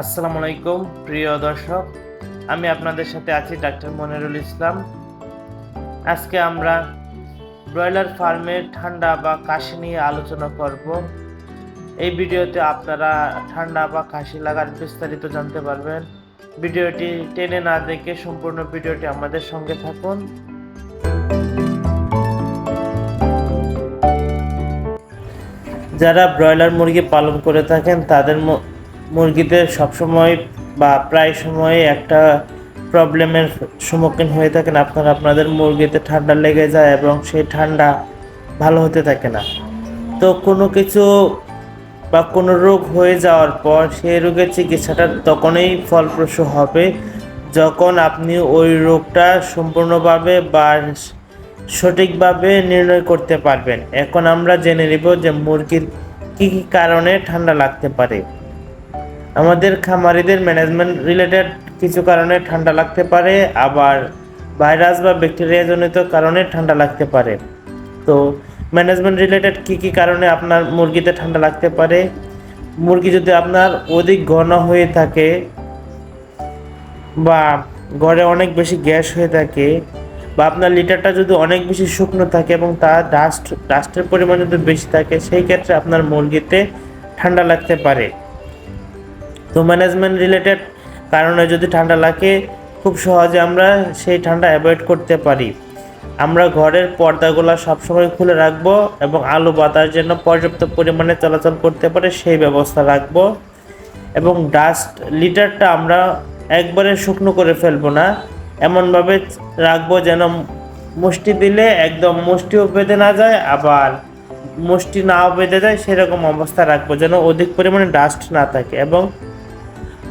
আসসালামু আলাইকুম, প্রিয় দর্শক। আমি আপনাদের সাথে আছি ডাক্তার মনিরুল ইসলাম। আজকে আমরা ব্রয়লার ফার্মের ঠান্ডা বা কাশি নিয়ে আলোচনা করব। এই ভিডিওতে আপনারা ঠান্ডা বা কাশি লাগার বিস্তারিত জানতে পারবেন। ভিডিওটি টেনে না দেখে সম্পূর্ণ ভিডিওটি আমাদের সঙ্গে থাকুন। যারা ব্রয়লার মুরগি পালন করে থাকেন, তাদের মুরগিদের সবসময় বা প্রায় সময় একটা প্রবলেমের সম্মুখীন হয়ে থাকেন। আপনারা আপনাদের মুরগিতে ঠান্ডা লেগে যায় এবং সেই ঠান্ডা ভালো হতে থাকে না। তো কোনো কিছু বা কোনো রোগ হয়ে যাওয়ার পর সেই রোগের চিকিৎসাটা তখনই ফলপ্রসূ হবে। যখন আপনি ওই রোগটা সম্পূর্ণভাবে বা সঠিকভাবে নির্ণয় করতে পারবেন। এখন আমরা জেনে নিব যে মুরগির কী কী কারণে ঠান্ডা লাগতে পারে। আমাদের খামারিদের ম্যানেজমেন্ট রিলেটেড কিছু কারণে ঠান্ডা লাগতে পারে, আবার ভাইরাস বা ব্যাকটেরিয়া জনিত কারণে ঠান্ডা লাগতে পারে। তো ম্যানেজমেন্ট রিলেটেড কি কি কারণে আপনার মুরগিতে ঠান্ডা লাগতে পারে? মুরগি যদি আপনার অধিক ঘন হয়ে থাকে বা ঘরে অনেক বেশি গ্যাস হয়ে থাকে বা আপনার লিটারটা যদি অনেক বেশি শুকনো থাকে এবং তার ডাস্ট ডাস্টের পরিমাণ যদি বেশি থাকে, সেই ক্ষেত্রে আপনার মুরগিতে ঠান্ডা লাগতে পারে। তো ম্যানেজমেন্ট রিলেটেড কারণে যদি ঠান্ডা লাগে, খুব সহজে আমরা সেই ঠান্ডা অ্যাভয়েড করতে পারি। আমরা ঘরের পর্দাগুলো সবসময় খুলে রাখব এবং আলো বাতাস যেন পর্যাপ্ত পরিমাণে চলাচল করতে পারে সেই ব্যবস্থা রাখব। এবং ডাস্ট লিটারটা আমরা একবারে শুকনো করে ফেলব না। এমনভাবে রাখব যেন মুষ্টি দিলে একদম মুষ্টিও বেঁধে না যায়, আবার মুষ্টি নাও বেঁধে যায়, সেরকম অবস্থা রাখব যেন অধিক পরিমাণে ডাস্ট না থাকে। এবং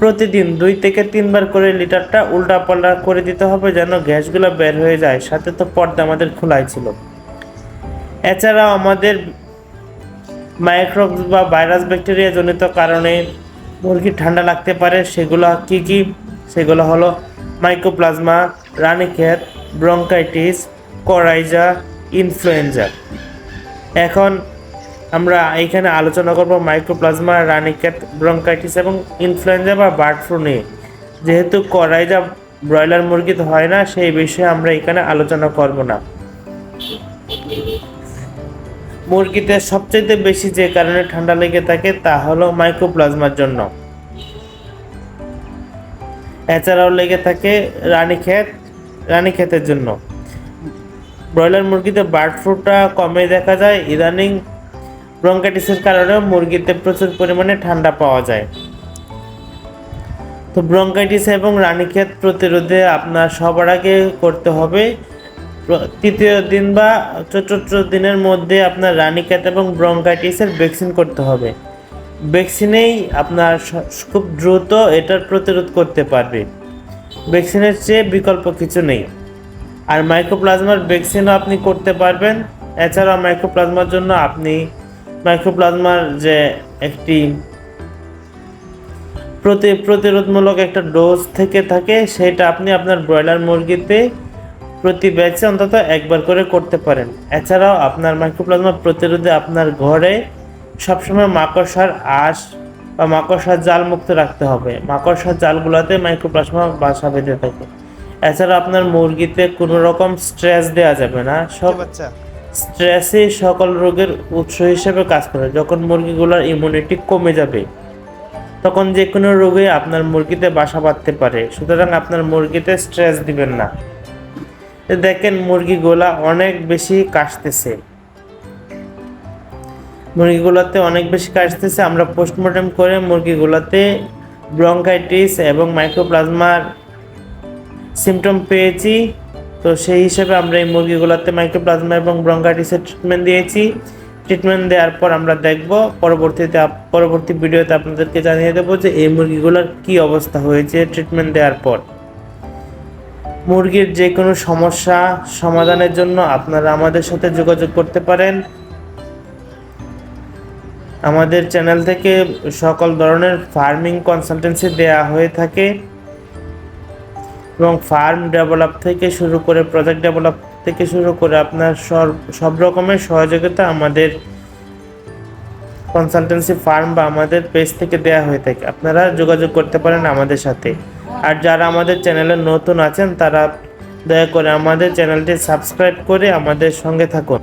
প্রতিদিন দুই থেকে তিনবার করে লিটারটা উল্টা পাল্টা করে দিতে হবে যেন গ্যাসগুলো বের হয়ে যায়। সাথে তো পর্দা আমাদের খোলাই ছিল। এছাড়াও আমাদের মাইক্রোব বা ভাইরাস ব্যাকটেরিয়া জনিত কারণে মুরগির ঠান্ডা লাগতে পারে। সেগুলো কি কি? সেগুলো হলো mycoplasma Ranikhet bronchitis coryza influenza এখন আমরা এখানে আলোচনা করব মাইক্রোপ্লাজমা রানীক্ষেত ব্রঙ্কাইটিস এবং ইনফ্লুয়েঞ্জা বা বার্ড ফ্লু নিয়ে। যেহেতু করাইজা ব্রয়লার মুরগিতে হয় না, সেই বিষয়ে আমরা এখানে আলোচনা করব না। মুরগিতে সবচেয়ে বেশি যে কারণে ঠান্ডা লেগে থাকে, তা হলো মাইক্রোপ্লাজমার জন্য। এছাড়াও লেগে থাকে রানীক্ষেত রানীক্ষেতের জন্য। ব্রয়লার মুরগিতে বার্ড ফ্লুটা কমে দেখা যায়। ইদানিং ব্রঙ্কাইটিসের কারণেও মুরগিতে প্রচুর পরিমাণে ঠান্ডা পাওয়া যায়। তো ব্রঙ্কাইটিস এবং রানীক্ষেত প্রতিরোধে আপনার সবার আগে করতে হবে তৃতীয় দিন বা চতুর্থ দিনের মধ্যে আপনার রানীক্ষেত এবং ব্রঙ্কাইটিসের ভ্যাকসিন করতে হবে। ভ্যাকসিনেই আপনার খুব দ্রুত এটার প্রতিরোধ করতে পারবে। ভ্যাকসিনের চেয়ে বিকল্প কিছু নেই। আর মাইক্রোপ্লাজমার ভ্যাকসিনও আপনি করতে পারবেন। এছাড়াও মাইক্রোপ্লাজমার জন্য আপনি মাইক্রোপ্লাজমার যে একটি প্রতি প্রতিরোধমূলক একটা ডোজ থেকে থাকে, সেটা আপনি আপনার ব্রয়লার মুরগিতে প্রতি ব্যাচে অন্তত একবার করে করতে পারেন। এছাড়াও আপনার মাইক্রোপ্লাজমা প্রতিরোধে আপনার ঘরে সবসময় মাকড়সার আঁশ বা মাকড়সার জাল মুক্ত রাখতে হবে। মাকড়সার জালগুলোতে মাইক্রোপ্লাজমা বাসা বেঁধে থাকে। এছাড়া আপনার মুরগিতে কোনো রকম স্ট্রেস দেওয়া যাবে না। সব বাচ্চা স্ট্রেসই সকল রোগের উৎস হিসেবে কাজ করে। যখন মুরগিগুলোর ইমিউনিটি কমে যাবে, তখন যে কোনো রোগে আপনার মুরগিতে বাসা বাঁধতে পারে। সুতরাং আপনার মুরগিতে স্ট্রেস দিবেন না। দেখেন, মুরগিগুলা অনেক বেশি কাশতেছে। মুরগিগুলোতে অনেক বেশি কাশতেছে। আমরা পোস্টমর্টম করে মুরগিগুলোতে ব্রঙ্কাইটিস এবং মাইক্রোপ্লাজমার সিমটম পেয়েছি। তো সেই হিসেবে আমরা এই মুরগিগুলোতে মাইক্রোপ্লাজমা এবং ব্রঙ্কাইটিসের ট্রিটমেন্ট দিয়েছি। ট্রিটমেন্ট দেওয়ার পর আমরা দেখব, পরবর্তীতে পরবর্তী ভিডিওতে আপনাদেরকে জানিয়ে দেবো যে এই মুরগিগুলোর কি অবস্থা হয়েছে ট্রিটমেন্ট দেওয়ার পর। মুরগির যে কোনো সমস্যা সমাধানের জন্য আপনারা আমাদের সাথে যোগাযোগ করতে পারেন। আমাদের চ্যানেল থেকে সকল ধরনের ফার্মিং কনসালটেন্সি দেয়া হয়ে থাকে। এবং ফার্ম ডেভেলপ থেকে শুরু করে প্রজেক্ট ডেভেলপ থেকে শুরু করে আপনার সব সব রকমের সহযোগিতা আমাদের কনসালটেন্সি ফার্ম বা আমাদের পেজ থেকে দেওয়া হয়ে থাকে। আপনারা যোগাযোগ করতে পারেন আমাদের সাথে। আর যারা আমাদের চ্যানেলে নতুন আছেন, তারা দয়া করে আমাদের চ্যানেলটি সাবস্ক্রাইব করে আমাদের সঙ্গে থাকুন।